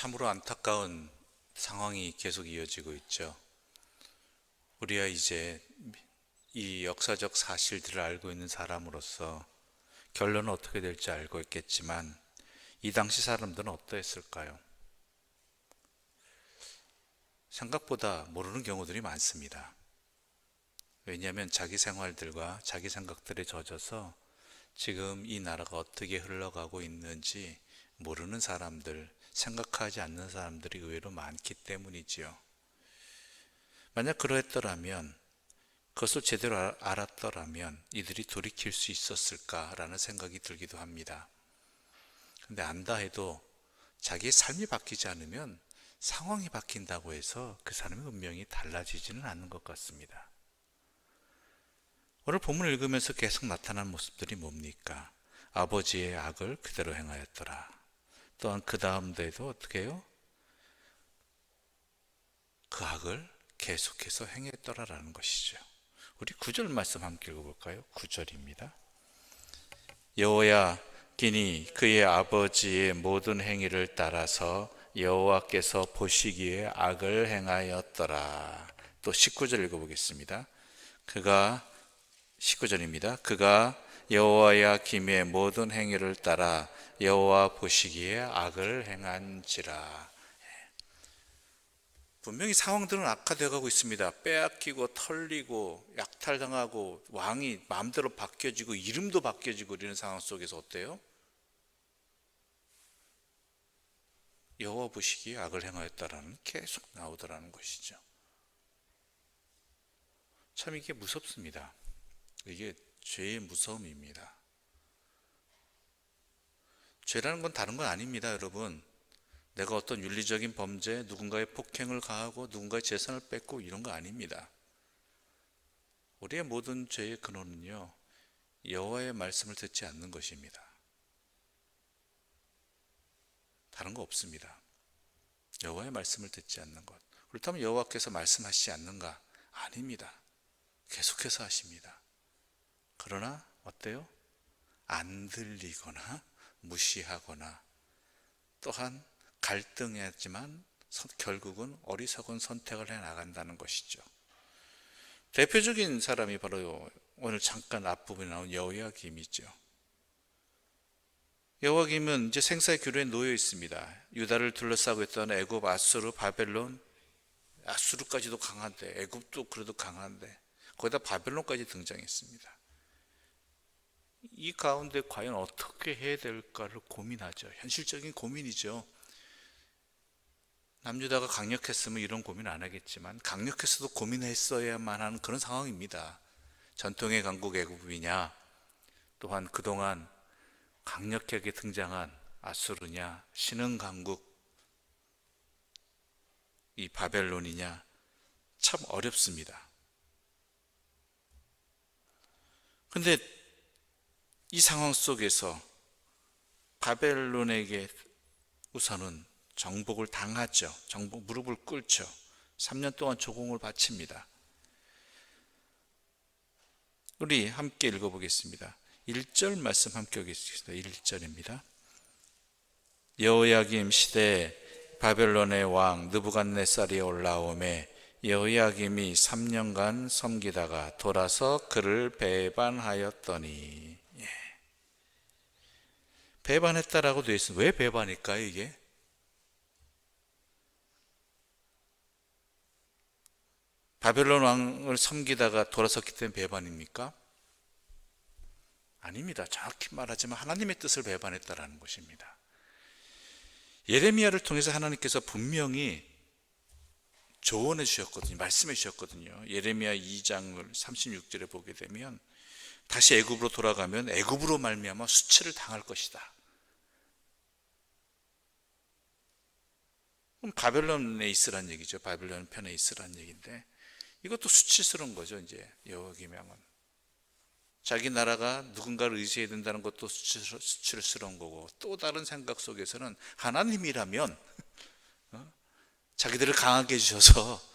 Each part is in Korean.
참으로 안타까운 상황이 계속 이어지고 있죠. 우리가 이제 이 역사적 사실들을 알고 있는 사람으로서 결론은 어떻게 될지 알고 있겠지만 이 당시 사람들은 어떠했을까요? 생각보다 모르는 경우들이 많습니다. 왜냐하면 자기 생활들과 자기 생각들에 젖어서 지금 이 나라가 어떻게 흘러가고 있는지 모르는 사람들, 생각하지 않는 사람들이 의외로 많기 때문이지요. 만약 그러했더라면, 그것을 제대로 알- 알았더라면 이들이 돌이킬 수 있었을까라는 생각이 들기도 합니다. 근데 안다 해도 자기의 삶이 바뀌지 않으면 상황이 바뀐다고 해서 그 사람의 운명이 달라지지는 않는 것 같습니다. 오늘 본문을 읽으면서 계속 나타난 모습들이 뭡니까? 아버지의 악을 그대로 행하였더라. 또한 그 다음 데도 어떻게 해요? 그 악을 계속해서 행했더라라는 것이죠. 우리 구절 말씀 함께 읽어볼까요? 구절입니다. 여호야 기니 그의 아버지의 모든 행위를 따라서 여호와께서 보시기에 악을 행하였더라. 또 19절 읽어보겠습니다. 그가 19절입니다. 그가 여호와야 김의 모든 행위를 따라 여호와 보시기에 악을 행한지라. 분명히 상황들은 악화되어 가고 있습니다. 빼앗기고 털리고 약탈당하고 왕이 마음대로 바뀌어지고 이름도 바뀌어지고 이런 상황 속에서 어때요? 여호와 보시기에 악을 행하였다라는 계속 나오더라는 것이죠. 참 이게 무섭습니다. 이게 죄의 무서움입니다. 죄라는 건 다른 건 아닙니다, 여러분. 내가 어떤 윤리적인 범죄, 누군가의 폭행을 가하고 누군가의 재산을 뺏고 이런 거 아닙니다. 우리의 모든 죄의 근원은요, 여호와의 말씀을 듣지 않는 것입니다. 다른 거 없습니다. 여호와의 말씀을 듣지 않는 것. 그렇다면 여호와께서 말씀하시지 않는가? 아닙니다. 계속해서 하십니다. 그러나 어때요? 안 들리거나 무시하거나 또한 갈등하지만 선- 결국은 어리석은 선택을 해 나간다는 것이죠. 대표적인 사람이 바로 오늘 잠깐 앞부분에 나온 여호야김이죠. 여호야김은 이제 생사의 교류에 놓여 있습니다. 유다를 둘러싸고 있던 애굽, 아수르, 바벨론, 아수르까지도 강한데 애굽도 그래도 강한데 거기다 바벨론까지 등장했습니다. 이 가운데 과연 어떻게 해야 될까를 고민하죠. 현실적인 고민이죠. 남유다가 강력했으면 이런 고민 안 하겠지만 강력했어도 고민했어야만 하는 그런 상황입니다. 전통의 강국 애굽이냐 또한 그동안 강력하게 등장한 아수르냐 신흥 강국 이 바벨론이냐 참 어렵습니다. 근데 이 상황 속에서 바벨론에게 우선은 정복을 당하죠. 정복 무릎을 꿇죠. 3년 동안 조공을 바칩니다. 우리 함께 읽어보겠습니다. 1절 말씀 함께 읽겠습니다. 1절입니다. 여호야김 시대 바벨론의 왕 느부갓네살이 올라오매 여호야김이 3년간 섬기다가 돌아서 그를 배반하였더니 예. 배반했다라고 되어 있습니다. 왜 배반일까요, 이게? 바벨론 왕을 섬기다가 돌아섰기 때문에 배반입니까? 아닙니다. 정확히 말하지만 하나님의 뜻을 배반했다라는 것입니다. 예레미야를 통해서 하나님께서 분명히 조언해 주셨거든요. 말씀해 주셨거든요. 예레미야 2장을 36절에 보게 되면 다시 애굽으로 돌아가면 애굽으로 말미암아 수치를 당할 것이다. 그럼 바벨론에 있으란 얘기죠. 바벨론 편에 있으란 얘기인데 이것도 수치스러운 거죠. 이제 여호기명은 자기 나라가 누군가를 의지해야 된다는 것도 수치스러- 수치스러운 거고 또 다른 생각 속에서는 하나님이라면 어? 자기들을 강하게 해주셔서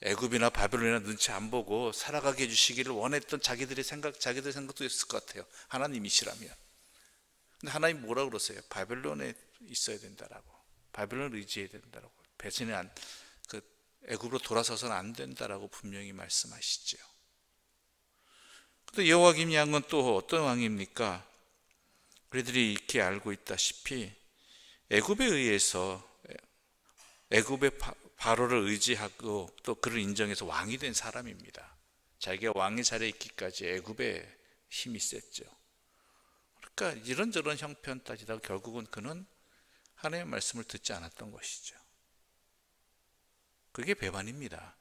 애굽이나 바벨론이나 눈치 안 보고 살아가게 해주시기를 원했던 자기들의 생각, 자기들 생각도 있을 것 같아요. 하나님이시라면. 근데 하나님 뭐라 그러세요? 바벨론에 있어야 된다라고. 바벨론을 의지해야 된다라고. 배신이 안, 그 애굽으로 돌아서서는 안 된다라고 분명히 말씀하시죠. 근데 여호와 김 양은 또 어떤 왕입니까? 우리들이 이렇게 알고 있다시피 애굽에 의해서 애굽의 바- 바로를 의지하고 또 그를 인정해서 왕이 된 사람입니다. 자기가 왕의 자리에 있기까지 애굽의 힘이 셌죠. 그러니까 이런저런 형편 따지다가 결국은 그는 하나님의 말씀을 듣지 않았던 것이죠. 그게 배반입니다.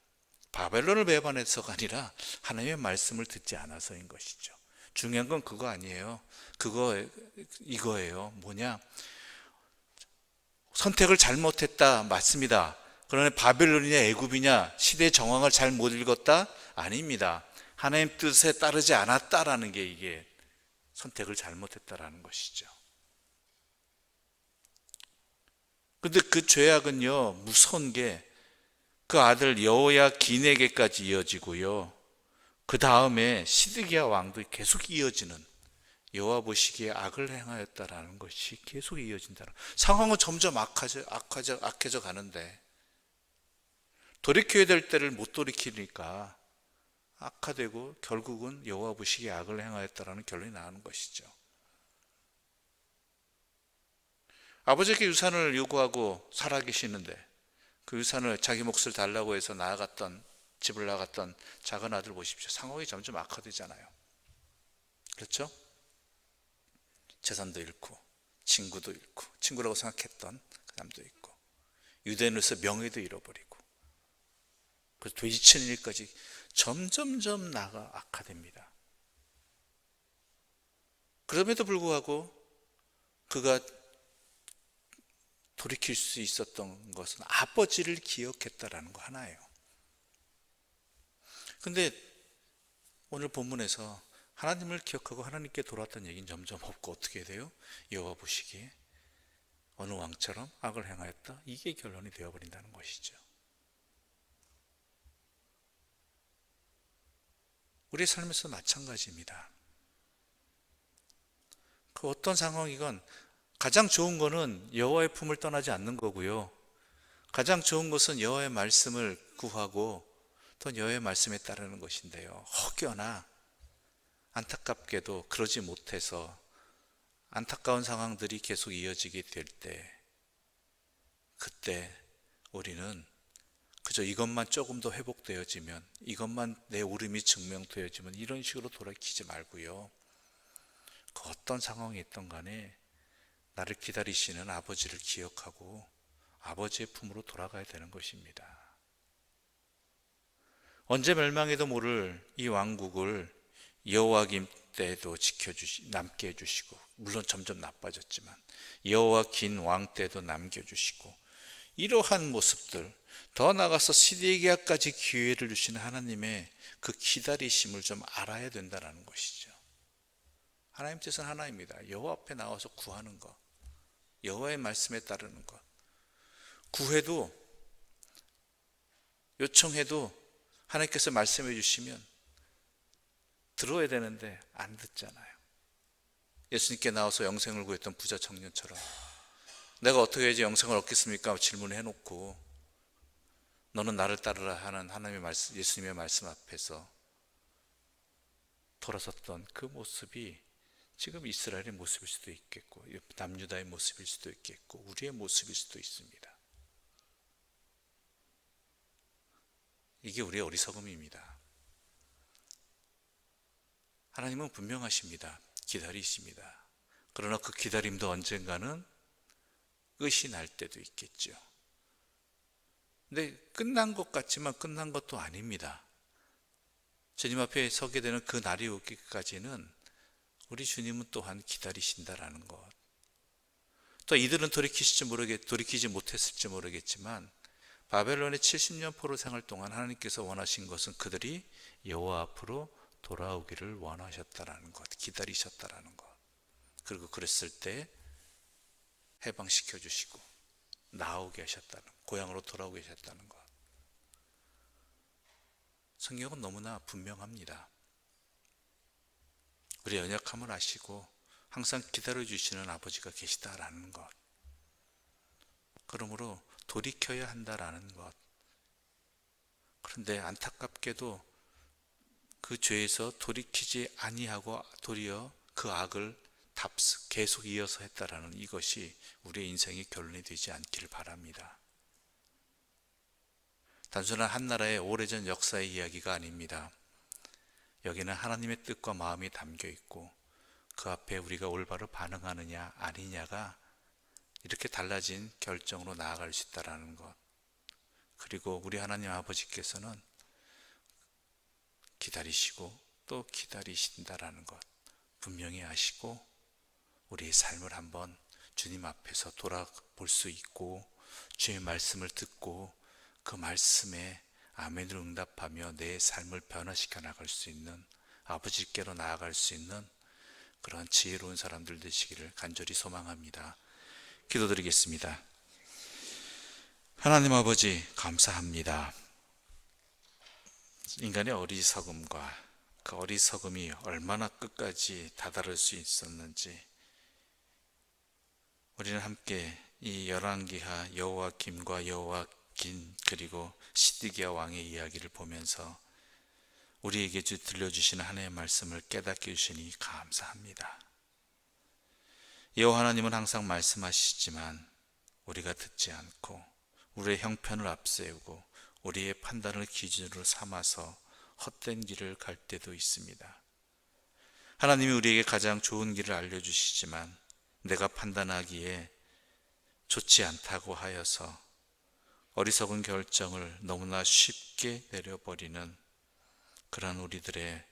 바벨론을 배반해서가 아니라 하나님의 말씀을 듣지 않아서인 것이죠. 중요한 건 그거 아니에요. 그거 이거예요. 뭐냐? 선택을 잘못했다 맞습니다. 그러나 바벨론이냐 애굽이냐 시대 정황을 잘 못 읽었다 아닙니다. 하나님 뜻에 따르지 않았다라는 게 이게 선택을 잘못했다라는 것이죠. 근데 그 죄악은요 무서운 게 그 아들 여호야 긴에게까지 이어지고요. 그 다음에 시드기야 왕도 계속 이어지는 여호와 보시기에 악을 행하였다라는 것이 계속 이어진다. 상황은 점점 악해져, 악해져, 악해져 가는데 돌이켜야 될 때를 못 돌이키니까 악화되고 결국은 여호와 보시기에 악을 행하였다라는 결론이 나오는 것이죠. 아버지께 유산을 요구하고 살아계시는데 그 유산을 자기 몫을 달라고 해서 나아갔던 집을 나갔던 작은 아들 보십시오. 상황이 점점 악화되잖아요. 그렇죠? 재산도 잃고 친구도 잃고 친구라고 생각했던 그 사람도 있고 유대인으로서 명예도 잃어버리고 그래서 돼지치는 일까지 점점점 나가 악화됩니다. 그럼에도 불구하고 그가 돌이킬 수 있었던 것은 아버지를 기억했다라는 거 하나예요. 근데 오늘 본문에서 하나님을 기억하고 하나님께 돌아왔던 얘기는 점점 없고 어떻게 돼요? 여호와 보시기에 어느 왕처럼 악을 행하였다. 이게 결론이 되어버린다는 것이죠. 우리 삶에서 마찬가지입니다. 그 어떤 상황이건 가장 좋은 거는 여호와의 품을 떠나지 않는 거고요. 가장 좋은 것은 여호와의 말씀을 구하고 또 여호와의 말씀에 따르는 것인데요. 혹여나 안타깝게도 그러지 못해서 안타까운 상황들이 계속 이어지게 될 때, 그때 우리는 그저 이것만 조금 더 회복되어지면, 이것만 내 울음이 증명되어지면 이런 식으로 돌이키지 말고요. 그 어떤 상황이 있던 간에 나를 기다리시는 아버지를 기억하고 아버지의 품으로 돌아가야 되는 것입니다. 언제 멸망해도 모를 이 왕국을 여호와김 때도 지켜주시 남게 해주시고 물론 점점 나빠졌지만 여호와 긴 왕 때도 남겨주시고 이러한 모습들 더 나가서 시디기아까지 기회를 주시는 하나님의 그 기다리심을 좀 알아야 된다는 것이죠. 하나님 뜻은 하나입니다. 여호와 앞에 나와서 구하는 것, 여호와의 말씀에 따르는 것, 구해도 요청해도 하나님께서 말씀해 주시면 들어야 되는데 안 듣잖아요. 예수님께 나와서 영생을 구했던 부자 청년처럼 내가 어떻게 해야지 영생을 얻겠습니까? 질문해 놓고 너는 나를 따르라 하는 하나님의 말씀, 예수님의 말씀 앞에서 돌아섰던 그 모습이 지금 이스라엘의 모습일 수도 있겠고 남유다의 모습일 수도 있겠고 우리의 모습일 수도 있습니다. 이게 우리의 어리석음입니다. 하나님은 분명하십니다. 기다리십니다. 그러나 그 기다림도 언젠가는 끝이 날 때도 있겠죠. 근데 끝난 것 같지만 끝난 것도 아닙니다. 주님 앞에 서게 되는 그 날이 오기까지는 우리 주님은 또한 기다리신다라는 것. 또 이들은 돌이키실지 모르겠, 돌이키지 못했을지 모르겠지만 바벨론의 70년 포로 생활 동안 하나님께서 원하신 것은 그들이 여호와 앞으로 돌아오기를 원하셨다라는 것, 기다리셨다라는 것. 그리고 그랬을 때 해방시켜 주시고 나오게 하셨다는 고향으로 돌아오게 하셨다는 것. 성경은 너무나 분명합니다. 우리 연약함을 아시고 항상 기다려 주시는 아버지가 계시다라는 것. 그러므로 돌이켜야 한다라는 것. 그런데 안타깝게도 그 죄에서 돌이키지 아니하고 도리어 그 악을 답습 계속 이어서 했다라는 이것이 우리의 인생의 결론이 되지 않기를 바랍니다. 단순한 한 나라의 오래전 역사의 이야기가 아닙니다. 여기는 하나님의 뜻과 마음이 담겨 있고 그 앞에 우리가 올바로 반응하느냐 아니냐가 이렇게 달라진 결정으로 나아갈 수 있다라는 것. 그리고 우리 하나님 아버지께서는 기다리시고 또 기다리신다라는 것 분명히 아시고 우리의 삶을 한번 주님 앞에서 돌아볼 수 있고 주의 말씀을 듣고 그 말씀에 아멘으로 응답하며 내 삶을 변화시켜 나갈 수 있는 아버지께로 나아갈 수 있는 그런 지혜로운 사람들 되시기를 간절히 소망합니다. 기도드리겠습니다. 하나님 아버지 감사합니다. 인간의 어리석음과 그 어리석음이 얼마나 끝까지 다다를 수 있었는지 우리는 함께 이 열왕기하 여호와 김과 여호와 긴 그리고 시드기야 왕의 이야기를 보면서 우리에게 주 들려주시는 하나님의 말씀을 깨닫게 주시니 감사합니다. 여호와 하나님은 항상 말씀하시지만 우리가 듣지 않고 우리의 형편을 앞세우고 우리의 판단을 기준으로 삼아서 헛된 길을 갈 때도 있습니다. 하나님이 우리에게 가장 좋은 길을 알려주시지만 내가 판단하기에 좋지 않다고 하여서 어리석은 결정을 너무나 쉽게 내려버리는 그런 우리들의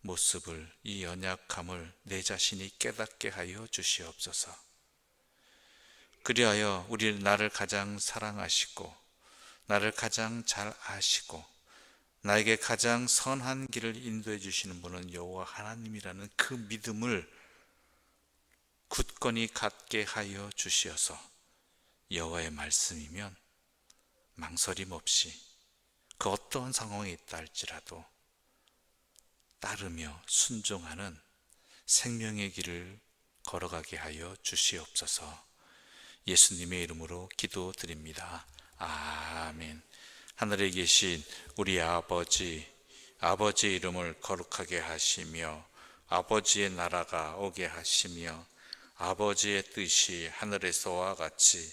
모습을 이 연약함을 내 자신이 깨닫게 하여 주시옵소서. 그리하여 우리 나를 가장 사랑하시고 나를 가장 잘 아시고 나에게 가장 선한 길을 인도해 주시는 분은 여호와 하나님이라는 그 믿음을 굳건히 갖게 하여 주시어서 여호와의 말씀이면 망설임 없이 그 어떠한 상황에 있다 할지라도 따르며 순종하는 생명의 길을 걸어가게 하여 주시옵소서 예수님의 이름으로 기도드립니다. 아멘. 하늘에 계신 우리 아버지, 아버지의 이름을 거룩하게 하시며 아버지의 나라가 오게 하시며 아버지의 뜻이 하늘에서와 같이